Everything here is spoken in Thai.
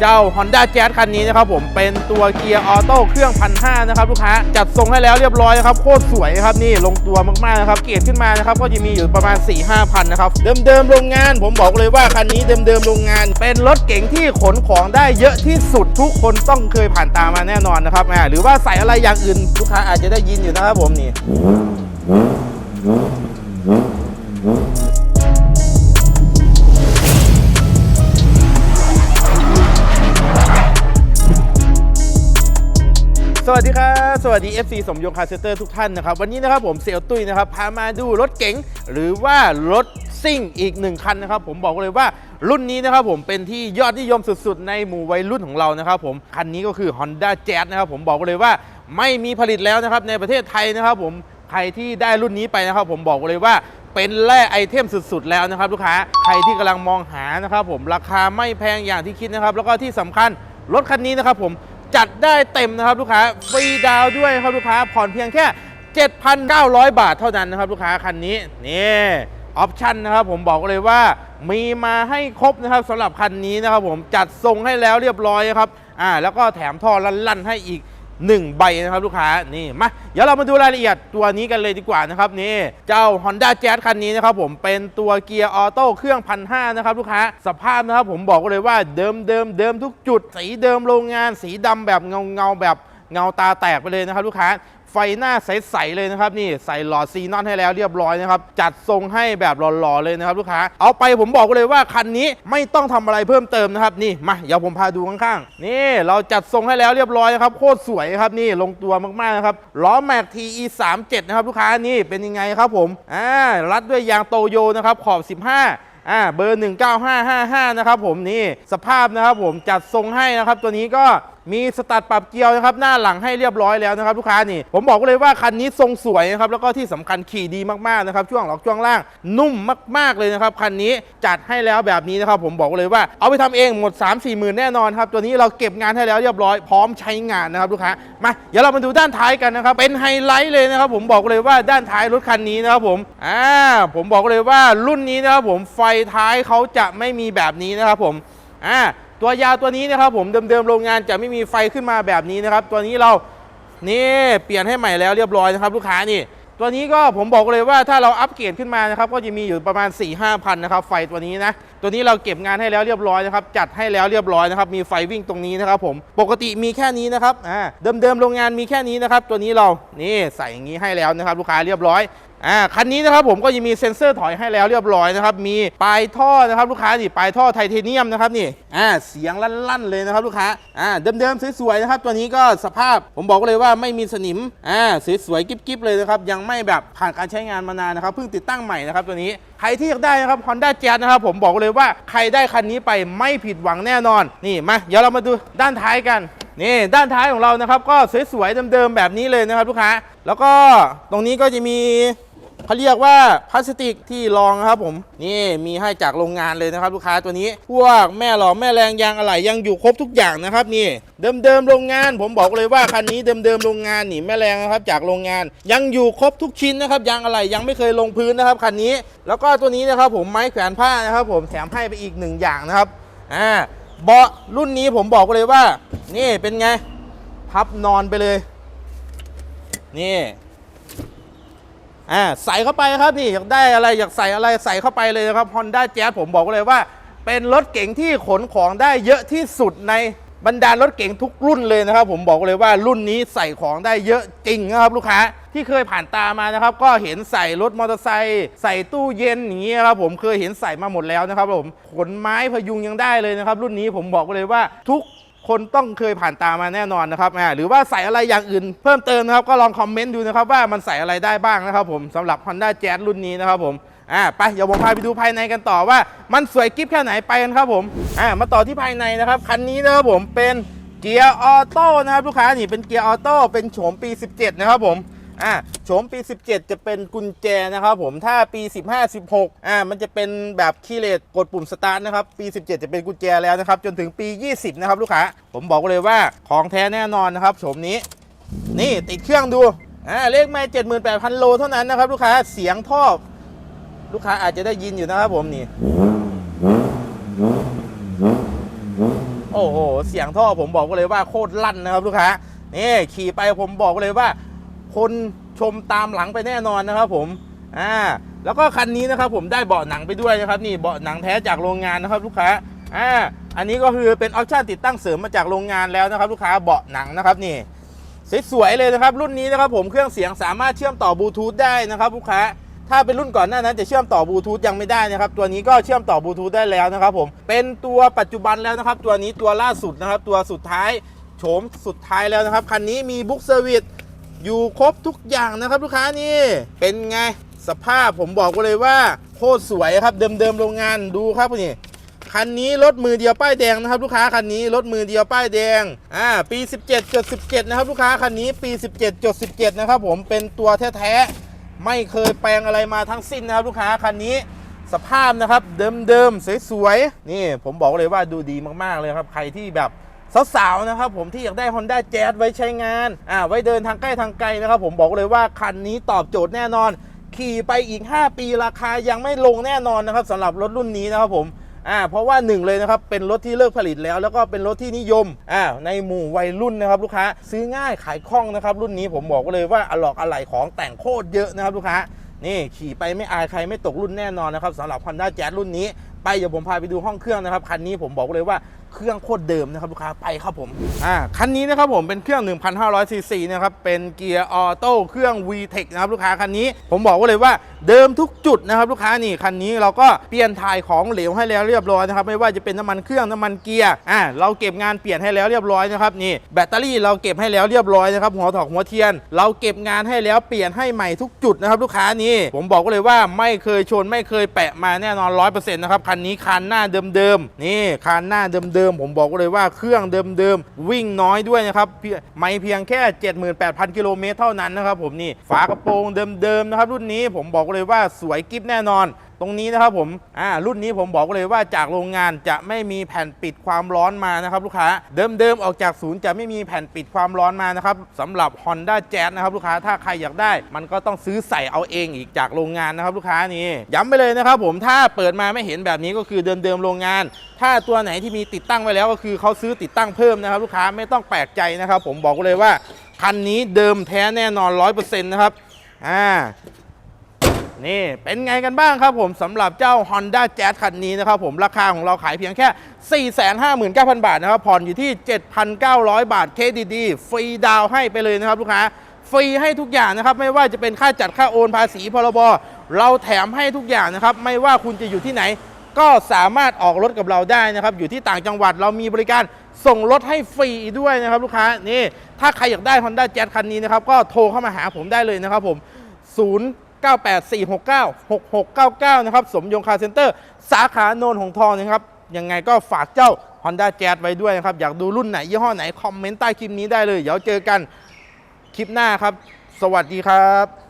เจ้า Honda Jazz คันนี้นะครับผมเป็นตัวเกียร์ออโต้เครื่องพันห้านะครับลูกค้าจัดทรงให้แล้วเรียบร้อยนะครับโคตรสวยครับนี่ลงตัวมากๆนะครับเกียรดขึ้นมานะครับก็จะมีอยู่ประมาณ 4 5พันนะครับเดิมๆโรงงาน ผมบอกเลยว่าคันนี้เดิมๆโรงงาน เป็นรถเก๋งที่ขนของได้เยอะที่สุดทุกคนต้องเคยผ่านตามมาแน่นอนนะครับอ่าหรือว่าใส่อะไรอย่างอื่นลูกค้าอาจจะได้ยินอยู่นะครับผมนี่ สวัสดีครับ สวัสดี FC สมยงคาร์เซเตอร์ทุกท่านนะครับ วันนี้นะครับผมเซลตุ้ยนะครับ พามาดูรถเก๋งหรือว่ารถซิ่งอีกหนึ่งคันนะครับ ผมบอกเลยว่ารุ่นนี้นะครับผมเป็นที่ยอดนิยมสุดๆ ในหมู่วัยรุ่นของเรานะครับผมคันนี้ก็คือ Honda Jazz นะครับผมบอกเลยว่าไม่มีผลิตแล้วนะครับในประเทศไทยนะครับผมใครที่ได้รุ่นนี้ไปนะครับ ผมบอกเลยว่าเป็นแร่ไอเทมสุดๆ แล้วนะครับลูกค้าใครที่กำลังมองหานะครับผมราคาไม่แพงอย่างที่คิดนะครับแล้วก็ที่สำคัญรถคันนี้นะครับผม จัดได้เต็มนะครับลูกค้าฟรีดาวด้วยครับลูกค้าผ่อนเพียงแค่ 7,900 บาทเท่านั้นนะครับลูกค้าคันนี้นี่ออปชั่นนะครับผมบอกเลยว่ามีมาให้ครบนะครับสำหรับคันนี้นะครับผมจัดทรงให้แล้วเรียบร้อยครับอ่าแล้วก็แถมท่อลั่นๆให้อีก 1 ใบนะครับลูกค้านี่มาเดี๋ยวเรามาดูรายละเอียดตัวนี้กันเลยดีกว่านะครับนี่เจ้า Honda Jazz คันนี้นะครับผมเป็นตัวเกียร์ออโต้เครื่องพันห้านะครับลูกค้าสภาพนะครับผมบอกเลยว่าเดิมเดิมเดิมทุกจุด สีเดิมโรงงาน สีดำแบบเงาเงาแบบ เงาตาแตกไปเลยนะครับลูกค้าไฟหน้าใสๆเลยนะครับนี่ใส่หลอดซีนอนให้แล้วเรียบร้อยนะครับจัดทรงให้แบบหล่อๆเลยนะครับลูกค้าเอาไปผมบอกเลยว่าคันนี้ไม่ต้องทำอะไรเพิ่มเติมนะครับนี่มาเดี๋ยวผมพาดูข้างๆนี่เราจัดทรงให้แล้วเรียบร้อยนะครับโคตรสวยครับนี่ลงตัวมากๆนะครับล้อแม็ก TE 3 7นะครับลูกค้านี่เป็นยังไงครับผมอ่ารัดด้วยยางโตโยนะครับขอบ 15อ่าเบอร์ 19555 นะครับผมนี่สภาพนะครับผมจัดทรงให้นะครับ ตัวนี้ก็ มีสตัดปรับเกียร์นะครับหน้าหลังให้เรียบร้อยแล้วนะครับลูกค้านี่ผมบอกเลยว่าคันนี้ทรงสวยนะครับแล้วก็ที่สำคัญขี่ดีมากๆนะครับช่วงหลอกช่วงล่างนุ่มมากๆเลยนะครับคันนี้จัดให้แล้วแบบนี้นะครับผมบอกเลยว่าเอาไปทำเองหมด 3 4หมื่นแน่นอนครับตัวนี้เราเก็บงานให้แล้วเรียบร้อยพร้อมใช้งานนะครับลูกค้ามาเดี๋ยวเรามาดูด้านท้ายกันนะครับเป็นไฮไลท์เลยนะครับผมบอกเลยว่าด้านท้ายรถคันนี้นะครับผมอ่าผมบอกเลยว่ารุ่นนี้นะครับผมไฟท้ายเขาจะไม่มีแบบนี้นะครับผมอ่า ตัวยาวตัวนี้นะครับผมเดิมๆโรงงานจะไม่มีไฟขึ้นมาแบบนี้นะครับ ตัวนี้เรานี่เปลี่ยนให้ใหม่แล้วเรียบร้อยนะครับ ลูกค้านี่ ตัวนี้ก็ผมบอกเลยว่าถ้าเราอัปเกรดขึ้นมานะครับ ก็จะมีอยู่ประมาณ4 5 0 0พันนะครับ ไฟตัวนี้นะตัวนี้เราเก็บงานให้แล้วเรียบร้อยนะครับ จัดให้แล้วเรียบร้อยนะครับ มีไฟวิ่งตรงนี้นะครับผม ปกติมีแค่นี้นะครับ อ่า เดิมๆโรงงานมีแค่นี้นะครับ ตัวนี้เรา นี่ใส่อย่างนี้ให้แล้วนะครับ ลูกค้าเรียบร้อย อ่า คันนี้นะครับผมก็จะมีเซ็นเซอร์ถอยให้แล้วเรียบร้อยนะครับ มีปลายท่อนะครับลูกค้านี่ปลายท่อไทเทเนียมนะครับนี่ อ่า เสียงลั่นๆเลยนะครับลูกค้า อ่า เดิมๆสวยๆนะครับ ตัวนี้ก็สภาพผมบอกเลยว่าไม่มีสนิม อ่า สวยๆกิ๊บๆเลยนะครับ ยังไม่แบบผ่านการใช้งานมานานนะครับ เพิ่งติดตั้งใหม่นะครับตัวนี้ ใครที่อยากได้นะครับ Honda Jazz นะครับผมบอกเลยว่าใครได้คันนี้ไปไม่ผิดหวังแน่นอนนี่มาเดี๋ยวเรามาดูด้านท้ายกันนี่ด้านท้ายของเรานะครับก็สวยๆเดิมๆแบบนี้เลยนะครับลูกค้า แล้วก็ตรงนี้ก็จะมี เขาเรียกว่าพลาสติกที่รองครับผมนี่มีให้จากโรงงานเลยนะครับลูกค้าตัวนี้ พวกแม่หล่อแม่แรงยางอะไหล่ยังอยู่ครบทุกอย่างนะครับนี่เดิมๆโรงงาน ผมบอกเลยว่าคันนี้เดิมๆโรงงานนี่แม่แรงนะครับจากโรงงาน ยังอยู่ครบทุกชิ้นนะครับยางอะไหล่ยังไม่เคยลงพื้นนะครับคันนี้ แล้วก็ตัวนี้นะครับผมไม้แขวนผ้านะครับ ผมแถมให้ไปอีกหนึ่งอย่างนะครับอ่าเบาะรุ่นนี้ผมบอกเลยว่า นี่เป็นไง พับนอนไปเลย นี่ อ่าใส่เข้าไปครับนี่อยากได้อะไรอยากใส่อะไรใส่เข้าไปเลยนะครับ Honda Jazz ผมบอกเลยว่า เป็นรถเก๋งที่ขนของได้เยอะที่สุดในบรรดารถเก๋งทุกรุ่นเลยนะครับ ผมบอกเลยว่ารุ่นนี้ใส่ของได้เยอะจริงนะครับลูกค้าที่เคยผ่านตามานะครับ ก็เห็นใส่รถมอเตอร์ไซค์ใส่ตู้เย็นอย่างนี้ครับผมเคยเห็นใส่มาหมดแล้วนะครับผมขนไม้พยุงยังได้เลยนะครับ รุ่นนี้ผมบอกเลยว่าทุก คนต้องเคยผ่านตามาแน่นอนนะครับหรือว่าใส่อะไรอย่างอื่นเพิ่มเติมนะครับ ก็ลองคอมเมนต์ดูนะครับว่ามันใส่อะไรได้บ้างนะครับผมสำหรับ Honda Jazz รุ่นนี้นะครับผมอ่าไปเดี๋ยวผมพาไปดูภายในกันต่อว่า มันสวยกิ๊บแค่ไหนไปกันครับผมอ่ามาต่อที่ภายในนะครับคันนี้นะครับผมเป็นเกียร์ออโต้นะครับลูกค้านี่เป็นเกียร์ออโต้เป็นโฉมปี 17 นะครับผม อ่าโฉมปี 17 จะเป็นกุญแจนะครับผมถ้าปี 15 16อ่ามันจะเป็นแบบคีย์เลสกดปุ่มสตาร์ทนะครับปี 17 จะเป็นกุญแจแล้วนะครับจนถึงปี 20 นะครับลูกค้า ผมบอกเลยว่าของแท้แน่นอนนะครับโฉมนี้ นี่ติดเครื่องดูอ่าเลขไม่78,000 โลเท่านั้นนะครับลูกค้าเสียงท่อลูกค้าอาจจะได้ยินอยู่นะครับผมนี่โอ้โหเสียงท่อผมบอกเลยว่าโคตรลั่นนะครับลูกค้านี่ขี่ไปผมบอกเลยว่า คนชมตามหลังไปแน่นอนนะครับผมอ่าแล้วก็คันนี้นะครับผมได้เบาะหนังไปด้วยนะครับนี่เบาะหนังแท้จากโรงงานนะครับลูกค้าอ่าอันนี้ก็คือเป็นออปชั่นติดตั้งเสริมมาจากโรงงานแล้วนะครับลูกค้าเบาะหนังนะครับนี่สวยๆเลยนะครับรุ่นนี้นะครับผมเครื่องเสียงสามารถเชื่อมต่อบลูทูธได้นะครับลูกค้าถ้าเป็นรุ่นก่อนหน้านั้นจะเชื่อมต่อบลูทูธยังไม่ได้นะครับ ตัวนี้ก็เชื่อมต่อบลูทูธได้แล้วนะครับผมเป็นตัวปัจจุบันแล้วนะครับ ตัวนี้ตัวล่าสุดนะครับ ตัวสุดท้ายโฉมสุดท้ายแล้วนะครับคันนี้มีบุ๊กเซอร์วิส อยู่ครบทุกอย่างนะครับลูกค้านี่ เป็นไงสภาพผมบอกเลยว่าโคตรสวยครับเดิมๆโรงงานดูครับนี่คันนี้รถมือเดียวป้ายแดงนะครับลูกค้าคันนี้รถมือเดียวป้ายแดงอ่าปี 17.17 นะครับลูกค้าคันนี้ปี 17.17 นะครับผมเป็นตัวแท้ๆไม่เคยแปลงอะไรมาทั้งสิ้นนะครับลูกค้าคันนี้สภาพนะครับเดิมๆสวยๆนี่ผมบอกเลยว่าดูดีมากๆเลยครับใครที่แบบ สาวๆนะครับผมที่อยากได้ Honda Jazz ไว้ใช้งานอ่าไว้เดินทางใกล้ทางไกลนะครับผมบอกเลยว่าคันนี้ตอบโจทย์แน่นอน ขี่ไปอีก 5 ปีราคายังไม่ลงแน่นอนนะครับสำหรับรถรุ่นนี้นะครับผมอ่าเพราะว่าหนึ่งเลยนะครับเป็นรถที่เลิกผลิตแล้ว แล้วก็เป็นรถที่นิยมอ่าในหมู่วัยรุ่นนะครับลูกค้าซื้อง่ายขายคล่องนะครับรุ่นนี้ผมบอกเลยว่าอลอกอะไหล่ของแต่งโคตรเยอะนะครับลูกค้านี่ขี่ไปไม่อายใครไม่ตกรุ่นแน่นอนนะครับสำหรับ Honda Jazz รุ่นนี้ ไปเดี๋ยวผมพาไปดูห้องเครื่องนะครับคันนี้ผมบอกเลยว่า เครื่องโคตรเดิมนะครับลูกค้าไปครับผมอ่าคันนี้นะครับผมเป็นเครื่อง 1,500ซีซีนะครับเป็นเกียร์ออโต้เครื่อง VTEC นะครับลูกค้าคันนี้ผมบอกไว้เลยว่าเดิมทุกจุดนะครับลูกค้านี่คันนี้เราก็เปลี่ยนถ่ายของเหลวให้แล้วเรียบร้อยนะครับไม่ว่าจะเป็นน้ำมันเครื่องน้ำมันเกียร์อ่าเราเก็บงานเปลี่ยนให้แล้วเรียบร้อยนะครับนี่แบตเตอรี่เราเก็บให้แล้วเรียบร้อยนะครับหัวถอกหัวเทียน เราเก็บงานให้แล้วเปลี่ยนให้ใหม่ทุกจุดนะครับลูกค้านี่ผมบอกเลยว่าไม่เคยชนไม่เคยแปะมาแน่นอนร้อยเปอร์เซ็นต์นะครับคันนี้คันหน้าเดิมๆนี่คันหน้าเดิมๆผมบอกเลยว่าเครื่องเดิมๆวิ่งน้อยด้วยนะครับเพียไม่เพียงแค่ 78,000กิโลเมตรเท่านั้นนะครับผมนี่ฝากระโปรงเดิมๆนะครับรุ่นนี้ผมบอกไว้เลยว่าสวยกิฟแน่นอน ตรงนี้นะครับผมอ่ารุ่นนี้ผมบอกเลยว่าจากโรงงานจะไม่มีแผ่นปิดความร้อนมานะครับลูกค้าเดิมๆออกจากศูนย์จะไม่มีแผ่นปิดความร้อนมานะครับสำหรับ Honda Jazz นะครับลูกค้าถ้าใครอยากได้ มันก็ต้องซื้อใส่เอาเองอีกจากโรงงานนะครับลูกค้านี่ย้ำไปเลยนะครับผมถ้าเปิดมาไม่เห็นแบบนี้ก็คือเดิมๆโรงงาน ถ้าตัวไหนที่มีติดตั้งไว้แล้วก็คือเขาซื้อติดตั้งเพิ่มนะครับลูกค้าไม่ต้องแปลกใจนะครับ ผมบอกเลยว่าคันนี้เดิมแท้แน่นอน 100%นะครับ อ่า นี่เป็นไงกันบ้างครับผมสำหรับเจ้า Honda Jazz คันนี้นะครับผมราคาของเราขายเพียงแค่ 459,000 บาทนะครับผ่อนอยู่ที่ 7,900 บาทเคดิตดีฟรีดาวให้ไปเลยนะครับลูกค้าฟรีให้ทุกอย่างนะครับไม่ว่าจะเป็นค่าจัดค่าโอนภาษีพรบเราแถมให้ทุกอย่างนะครับไม่ว่าคุณจะอยู่ที่ไหน ก็สามารถออกรถกับเราได้นะครับอยู่ที่ต่างจังหวัดเรามีบริการส่งรถให้ฟรีด้วยนะครับลูกค้านี่ถ้าใครอยากได้ Honda Jazz คันนี้นะครับก็โทรเข้ามาหาผมได้เลยนะครับผม0 0984696699 นะครับ สมยงคาเซ็นเตอร์ สาขาโนนหงทองนะครับ ยังไงก็ฝากเจ้า Honda Jazz ไว้ด้วยนะครับ อยากดูรุ่นไหน ยี่ห้อไหน คอมเมนต์ใต้คลิปนี้ได้เลย เดี๋ยวเจอกันคลิปหน้าครับ สวัสดีครับ